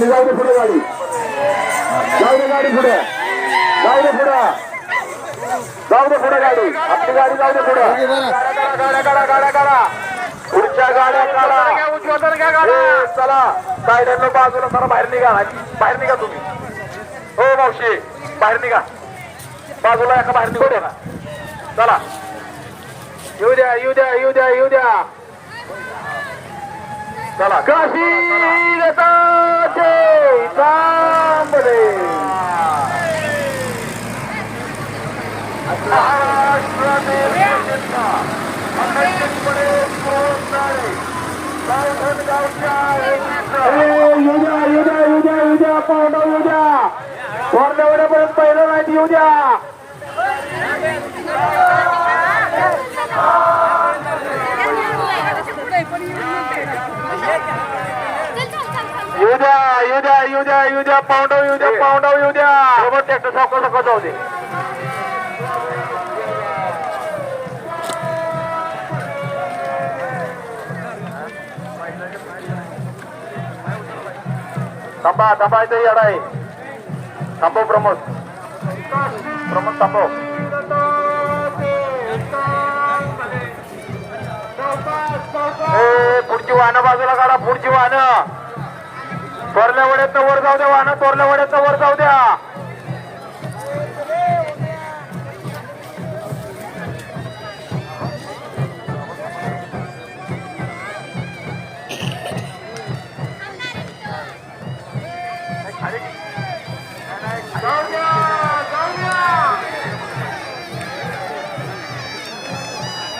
आपली जाऊ दे पुढे गाडी. जाऊ दे गाडी पुढे. जाऊ दे पुढे. जाऊ दे पुढे गाडी. आपली गाडी जाऊ दे पुढे. गाड्या गाड्या गाड्या गाड्या. पुढच्या गाड्या काढा ए, चला. सायडरला बाजूला जरा बाहेर निघा. बाहेर निघा तुम्ही. हो मावशी. बाहेर निघा. बाजूला एका बाहेर निघू द्या ना चला. येऊ द्या येऊ द्या येऊ द्या येऊ द्या. चला. काशी रथाचे तांबडे येऊ द्या येऊ द्या येऊ द्या येऊ द्या पाहुणा येऊ द्या थोरल्यावड्यापर्यंत पहिलं नाही येऊ द्या येऊ द्या येऊ द्या येऊ द्या येऊ द्या. पाहुणा येऊ द्या पाहुणा येऊ द्या सोबत ट्रॅक्टर सावका सावका जाऊ दे. थांबा थांबा इथे येडा आहे थांबव प्रमोद. प्रमोद थांबव. ए पुढची वाहनं बाजूला काढा पुढची वाहनं. तोरल्या वड्यात वर जाऊ द्या वाहनं तोरल्या वड्यात वर जाऊ द्या.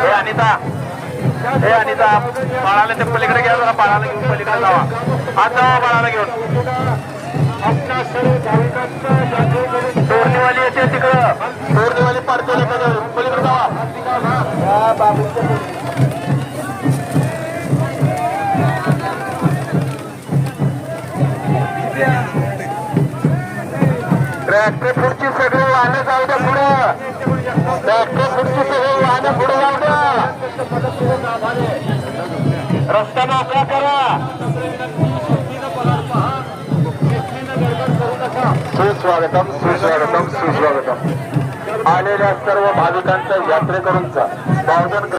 हे अनिता. हे अनिता बाळाला ते पलीकडे घ्या जरा बाळाला घेऊन पलीकडे जावा. आता बाळाला घेऊन. तोरणीवाली येते तिकडं. ट्रॅक्टर पुढची सगळी वाहनं जाऊ द्या पुढे. ट्रॅक्टर पुढची सगळी वाहनं पुढे जाऊ द्या. रस्ता मोकळा करा. सुस्वागतम सुस्वागतम सुस्वागतम. आलेल्या सर्व भाविकांचा यात्रेकरूंचा